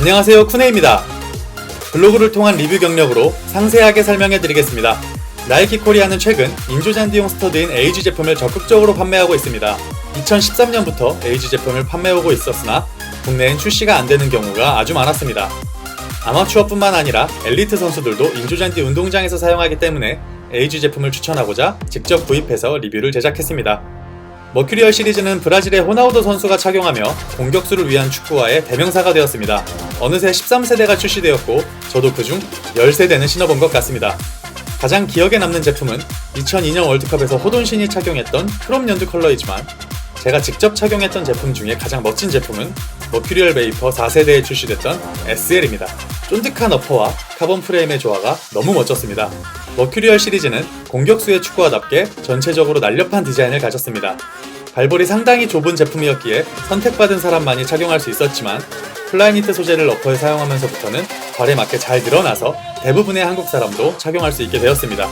안녕하세요 쿠네입니다. 블로그를 통한 리뷰 경력으로 상세하게 설명해 드리겠습니다. 나이키 코리아는 최근 인조잔디용 스터드인 에이지 제품을 적극적으로 판매하고 있습니다. 2013년부터 에이지 제품을 판매하고 있었으나 국내엔 출시가 안 되는 경우가 아주 많았습니다. 아마추어뿐만 아니라 엘리트 선수들도 인조잔디 운동장에서 사용하기 때문에 에이지 제품을 추천하고자 직접 구입해서 리뷰를 제작했습니다. 머큐리얼 시리즈는 브라질의 호나우도 선수가 착용하며 공격수를 위한 축구화의 대명사가 되었습니다. 어느새 13세대가 출시되었고 저도 그중 10세대는 신어본 것 같습니다. 가장 기억에 남는 제품은 2002년 월드컵에서 호돈신이 착용했던 크롬 연두 컬러이지만 제가 직접 착용했던 제품 중에 가장 멋진 제품은 머큐리얼 베이퍼 4세대에 출시됐던 SL입니다. 쫀득한 어퍼와 카본 프레임의 조화가 너무 멋졌습니다. 머큐리얼 시리즈는 공격수의 축구화답게 전체적으로 날렵한 디자인을 가졌습니다. 발볼이 상당히 좁은 제품이었기에 선택받은 사람만이 착용할 수 있었지만 플라이니트 소재를 어퍼에 사용하면서부터는 발에 맞게 잘 늘어나서 대부분의 한국 사람도 착용할 수 있게 되었습니다.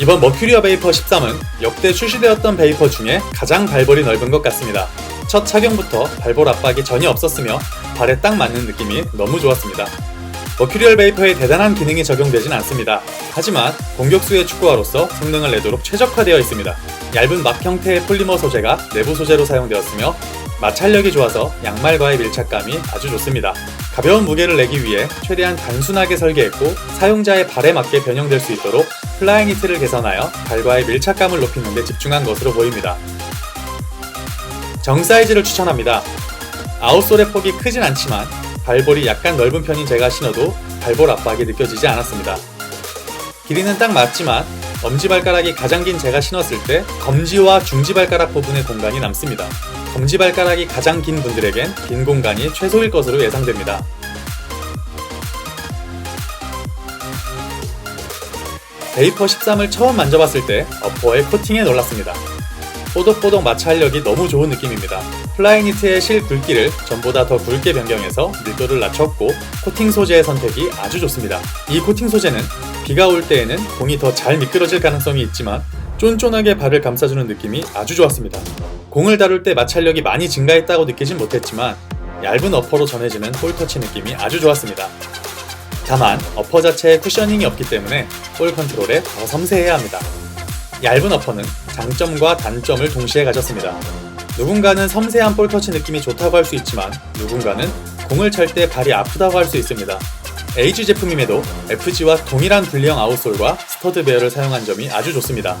이번 머큐리어 베이퍼 13은 역대 출시되었던 베이퍼 중에 가장 발볼이 넓은 것 같습니다. 첫 착용부터 발볼 압박이 전혀 없었으며 발에 딱 맞는 느낌이 너무 좋았습니다. 머큐리얼 베이퍼에 대단한 기능이 적용되진 않습니다. 하지만 공격수의 축구화로서 성능을 내도록 최적화되어 있습니다. 얇은 막 형태의 폴리머 소재가 내부 소재로 사용되었으며 마찰력이 좋아서 양말과의 밀착감이 아주 좋습니다. 가벼운 무게를 내기 위해 최대한 단순하게 설계했고 사용자의 발에 맞게 변형될 수 있도록 플라이니트를 개선하여 발과의 밀착감을 높이는 데 집중한 것으로 보입니다. 정 사이즈를 추천합니다. 아웃솔의 폭이 크진 않지만 발볼이 약간 넓은 편인 제가 신어도 발볼 압박이 느껴지지 않았습니다. 길이는 딱 맞지만 엄지발가락이 가장 긴 제가 신었을 때 검지와 중지발가락 부분의 공간이 남습니다. 검지 발가락이 가장 긴 분들에겐 빈 공간이 최소일 것으로 예상됩니다. 베이퍼 13을 처음 만져봤을 때 어퍼의 코팅에 놀랐습니다. 뽀독뽀독 마찰력이 너무 좋은 느낌입니다. 플라이니트의 실 굵기를 전보다 더 굵게 변경해서 밀도를 낮췄고 코팅 소재의 선택이 아주 좋습니다. 이 코팅 소재는 비가 올 때에는 공이 더 잘 미끄러질 가능성이 있지만 쫀쫀하게 발을 감싸주는 느낌이 아주 좋았습니다. 공을 다룰 때 마찰력이 많이 증가했다고 느끼진 못했지만 얇은 어퍼로 전해지는 볼터치 느낌이 아주 좋았습니다. 다만 어퍼 자체에 쿠셔닝이 없기 때문에 볼 컨트롤에 더 섬세해야 합니다. 얇은 어퍼는 장점과 단점을 동시에 가졌습니다. 누군가는 섬세한 볼터치 느낌이 좋다고 할 수 있지만 누군가는 공을 찰 때 발이 아프다고 할 수 있습니다. 에이지 제품임에도 FG와 동일한 분리형 아웃솔과 스터드 베어를 사용한 점이 아주 좋습니다.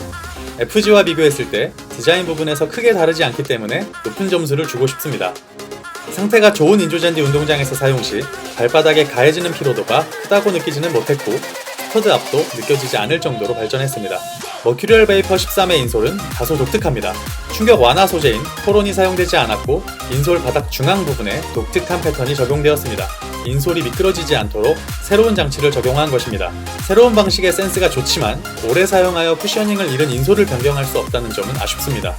FG와 비교했을 때 디자인 부분에서 크게 다르지 않기 때문에 높은 점수를 주고 싶습니다. 상태가 좋은 인조잔디 운동장에서 사용 시 발바닥에 가해지는 피로도가 크다고 느끼지는 못했고 스터드 앞도 느껴지지 않을 정도로 발전했습니다. 머큐리얼 베이퍼 13의 인솔은 다소 독특합니다. 충격 완화 소재인 포론이 사용되지 않았고 인솔 바닥 중앙 부분에 독특한 패턴이 적용되었습니다. 인솔이 미끄러지지 않도록 새로운 장치를 적용한 것입니다. 새로운 방식의 센스가 좋지만 오래 사용하여 쿠셔닝을 잃은 인솔을 변경할 수 없다는 점은 아쉽습니다.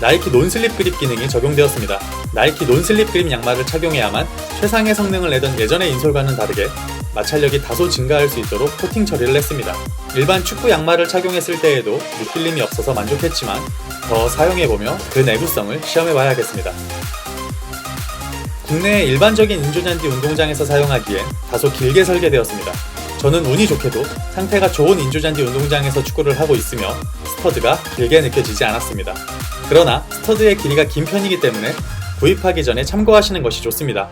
나이키 논슬립 그립 기능이 적용되었습니다. 나이키 논슬립 그립 양말을 착용해야만 최상의 성능을 내던 예전의 인솔과는 다르게 마찰력이 다소 증가할 수 있도록 코팅 처리를 했습니다. 일반 축구 양말을 착용했을 때에도 미끌림이 없어서 만족했지만 더 사용해보며 그 내구성을 시험해봐야겠습니다. 국내의 일반적인 인조잔디 운동장에서 사용하기엔 다소 길게 설계되었습니다. 저는 운이 좋게도 상태가 좋은 인조잔디 운동장에서 축구를 하고 있으며 스터드가 길게 느껴지지 않았습니다. 그러나 스터드의 길이가 긴 편이기 때문에 구입하기 전에 참고하시는 것이 좋습니다.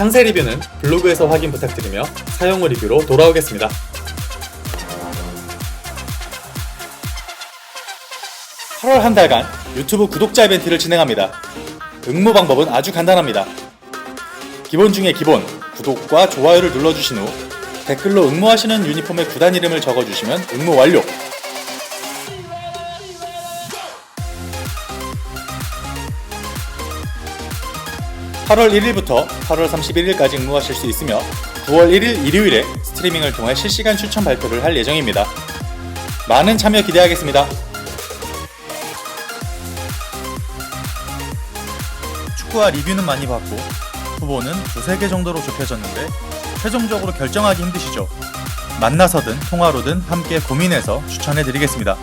상세 리뷰는 블로그에서 확인 부탁드리며 사용 후 리뷰로 돌아오겠습니다. 8월 한 달간 유튜브 구독자 이벤트를 진행합니다. 응모 방법은 아주 간단합니다. 기본 중에 기본, 구독과 좋아요를 눌러주신 후 댓글로 응모하시는 유니폼의 구단 이름을 적어주시면 응모 완료! (8월 1일부터 8월 31일까지 응모하실 수 있으며 9월 1일 일요일에 스트리밍을 통해 실시간 추천 발표를 할 예정입니다. 많은 참여 기대하겠습니다. 스펙과 리뷰는 많이 받고 후보는 두세 개 정도로 좁혀졌는데 최종적으로 결정하기 힘드시죠? 만나서든 통화로든 함께 고민해서 추천해 드리겠습니다.